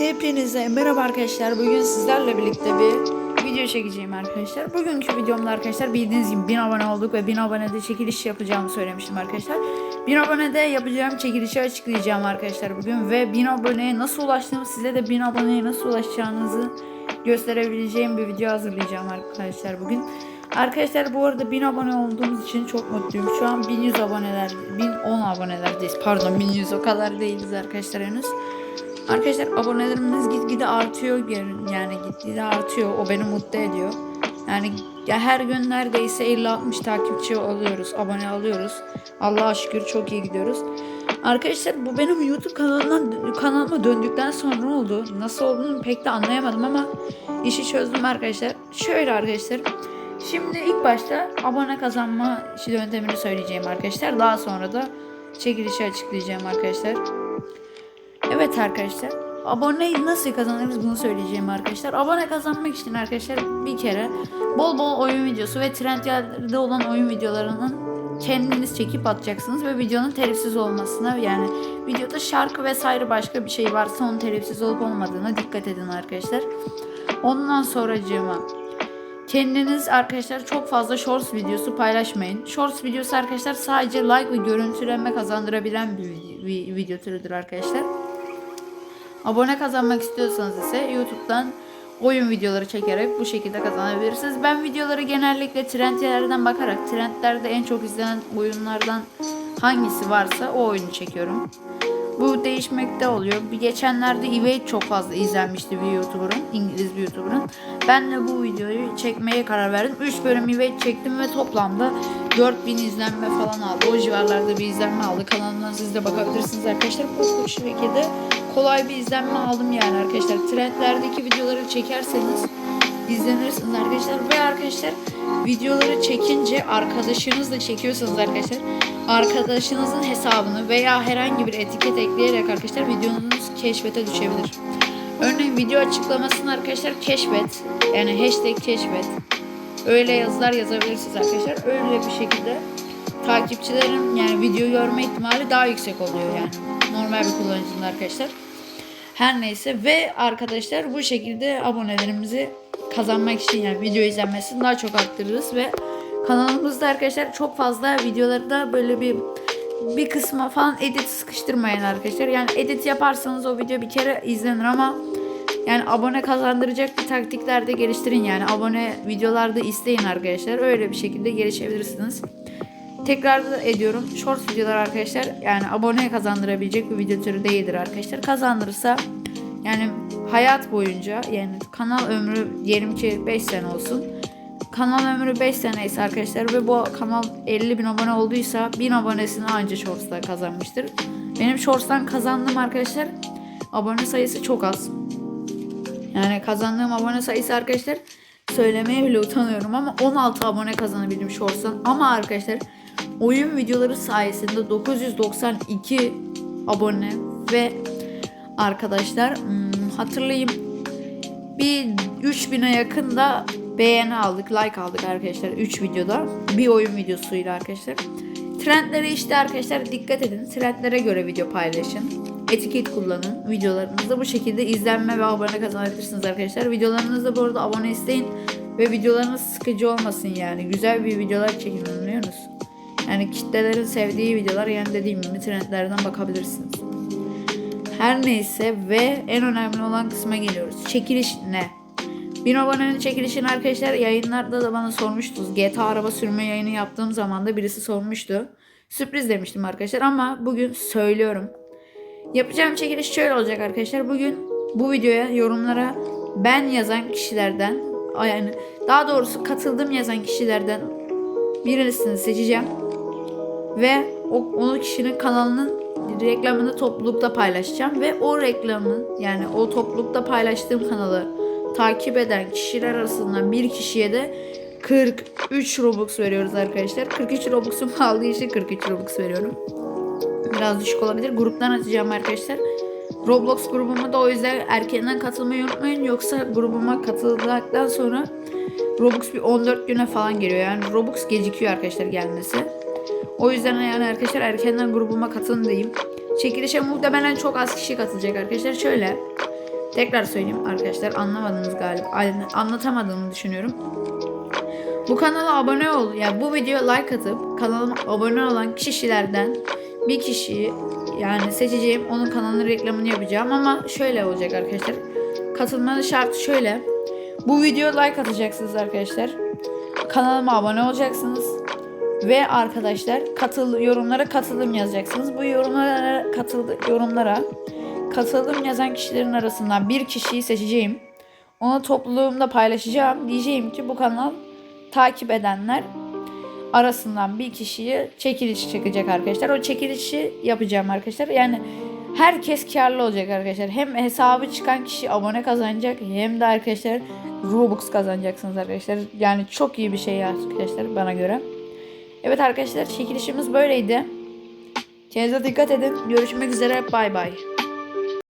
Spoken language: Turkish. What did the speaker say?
Hepinize merhaba arkadaşlar. Bugün sizlerle birlikte bir video çekeceğim arkadaşlar. Bugünkü videomda arkadaşlar bildiğiniz gibi 1000 abone olduk ve 1000 abonede çekiliş yapacağımı söylemiştim arkadaşlar. 1000 abonede yapacağım çekilişi açıklayacağım arkadaşlar bugün ve 1000 aboneye nasıl ulaştığımı size de 1000 aboneye nasıl ulaşacağınızı gösterebileceğim bir video hazırlayacağım arkadaşlar bugün. Arkadaşlar bu arada 1000 abone olduğumuz için çok mutluyum. Şu an 1100 aboneler, 1010 abonelerdeyiz. Pardon 1100 o kadar değiliz arkadaşlar henüz. Arkadaşlar abonelerimiz gitgide artıyor yani gitgide artıyor. O beni mutlu ediyor. Yani ya her gün neredeyse 50-60 takipçi alıyoruz, abone alıyoruz. Allah'a şükür çok iyi gidiyoruz. Arkadaşlar bu benim YouTube kanalından kanalıma döndükten sonra oldu. Nasıl olduğunu pek de anlayamadım ama işi çözdüm arkadaşlar. Şöyle arkadaşlar. Şimdi ilk başta abone kazanma yöntemini söyleyeceğim arkadaşlar. Daha sonra da çekilişi açıklayacağım arkadaşlar. Evet arkadaşlar. Aboneyi nasıl kazanırız bunu söyleyeceğim arkadaşlar. Abone kazanmak için arkadaşlar bir kere bol bol oyun videosu ve Trendyol'de olan oyun videolarının kendiniz çekip atacaksınız ve videonun telifsiz olmasına yani videoda şarkı vesaire başka bir şey varsa onun telifsiz olup olmadığına dikkat edin arkadaşlar. Ondan sonracığıma Kendiniz arkadaşlar çok fazla shorts videosu paylaşmayın. Shorts videosu arkadaşlar sadece like ve görüntülenme kazandırabilen bir video türüdür arkadaşlar. Abone kazanmak istiyorsanız ise YouTube'dan oyun videoları çekerek bu şekilde kazanabilirsiniz. Ben videoları genellikle trendlerden bakarak trendlerde en çok izlenen oyunlardan hangisi varsa o oyunu çekiyorum. Bu değişmekte oluyor. Bir geçenlerde Evade çok fazla izlenmişti bir YouTuber'ın, İngiliz bir YouTuber'ın. Ben de bu videoyu çekmeye karar verdim. 3 bölüm Evade çektim ve toplamda 4000 izlenme falan aldı. O civarlarda bir izlenme aldı. Kanalımdan siz de bakabilirsiniz arkadaşlar. Bu şekilde kolay bir izlenme aldım yani arkadaşlar. Trendlerdeki videoları çekerseniz izlenirsiniz arkadaşlar. Ve arkadaşlar videoları çekince arkadaşınızla çekiyorsanız arkadaşlar arkadaşınızın hesabını veya herhangi bir etiket ekleyerek arkadaşlar videonuz keşfete düşebilir. Örneğin video açıklamasını arkadaşlar keşfet yani hashtag keşfet öyle yazılar yazabilirsiniz arkadaşlar. Öyle bir şekilde takipçilerin yani video görme ihtimali daha yüksek oluyor yani normal bir kullanıcının arkadaşlar. Her neyse ve arkadaşlar bu şekilde abonelerimizi kazanmak için yani video izlenmesini daha çok arttırırız ve kanalımızda arkadaşlar çok fazla videoları da böyle bir bir kısma falan edit sıkıştırmayın arkadaşlar. Yani edit yaparsanız o video bir kere izlenir ama yani abone kazandıracak bir taktikler de geliştirin yani abone videolarda isteyin arkadaşlar. Öyle bir şekilde gelişebilirsiniz. Tekrar ediyorum. Short videolar arkadaşlar yani abone kazandırabilecek bir video türü değildir arkadaşlar. Kazandırırsa yani hayat boyunca yani kanal ömrü diyelim ki 5 sene olsun. Kanal ömrü 5 sene ise arkadaşlar ve bu kanal 50 bin abone olduysa 1000 abonesini anca Shorts'ta kazanmıştır. Benim Shorts'tan kazandığım arkadaşlar abone sayısı çok az. Yani kazandığım abone sayısı arkadaşlar söylemeye bile utanıyorum ama 16 abone kazanabildim Shorts'tan. Ama arkadaşlar oyun videoları sayesinde 992 abone ve arkadaşlar hmm, hatırlayayım bir 3000'e yakın da beğeni aldık, like aldık arkadaşlar 3 videoda. Bir oyun videosuyla arkadaşlar. Trendlere işte arkadaşlar dikkat edin. Trendlere göre video paylaşın. Etiket kullanın videolarınızda. Bu şekilde izlenme ve abone kazanabilirsiniz arkadaşlar. Videolarınızda bu arada abone isteyin. Ve videolarınız sıkıcı olmasın yani. Güzel bir videolar çekin anlıyorsunuz. Yani kitlelerin sevdiği videolar yani dediğim gibi trendlerden bakabilirsiniz. Her neyse ve en önemli olan kısma geliyoruz. Çekiliş ne? Bin abonenin çekilişini arkadaşlar yayınlarda da bana sormuştunuz. GTA araba sürme yayını yaptığım zaman da birisi sormuştu. Sürpriz demiştim arkadaşlar ama bugün söylüyorum. Yapacağım çekiliş şöyle olacak arkadaşlar. Bugün bu videoya yorumlara ben yazan kişilerden yani daha doğrusu katıldım yazan kişilerden birisini seçeceğim. Ve o, onu kişinin kanalının reklamını toplulukta paylaşacağım ve o reklamın yani o toplulukta paylaştığım kanalı takip eden kişiler arasından bir kişiye de 43 Robux veriyoruz arkadaşlar. 43 Robux'um kaldığı için 43 Robux veriyorum. Biraz düşük olabilir. Gruptan atacağım arkadaşlar. Roblox grubuma da o yüzden erkenden katılmayı unutmayın. Yoksa grubuma katıldıktan sonra Robux bir 14 güne falan geliyor. Yani Robux gecikiyor arkadaşlar gelmesi. O yüzden yani arkadaşlar erkenden grubuma katılın diyeyim. Çekilişe muhtemelen çok az kişi katılacak arkadaşlar. Şöyle Tekrar söyleyeyim arkadaşlar anlamadınız galiba. An- Anlatamadığımı düşünüyorum. Bu kanala abone ol. Yani bu videoya like atıp kanalıma abone olan kişilerden bir kişiyi yani seçeceğim. Onun kanalının reklamını yapacağım ama şöyle olacak arkadaşlar. Katılmanın şartı şöyle. Bu videoya like atacaksınız arkadaşlar. Kanalıma abone olacaksınız. Ve arkadaşlar katıl yorumlara katıldım yazacaksınız. Bu yorumlara katıldı yorumlara katıldım yazan kişilerin arasından bir kişiyi seçeceğim. Onu topluluğumda paylaşacağım. Diyeceğim ki bu kanal takip edenler arasından bir kişiyi çekiliş çekecek arkadaşlar. O çekilişi yapacağım arkadaşlar. Yani herkes karlı olacak arkadaşlar. Hem hesabı çıkan kişi abone kazanacak hem de arkadaşlar Robux kazanacaksınız arkadaşlar. Yani çok iyi bir şey arkadaşlar bana göre. Evet arkadaşlar çekilişimiz böyleydi. Kendinize dikkat edin. Görüşmek üzere. Bay bay.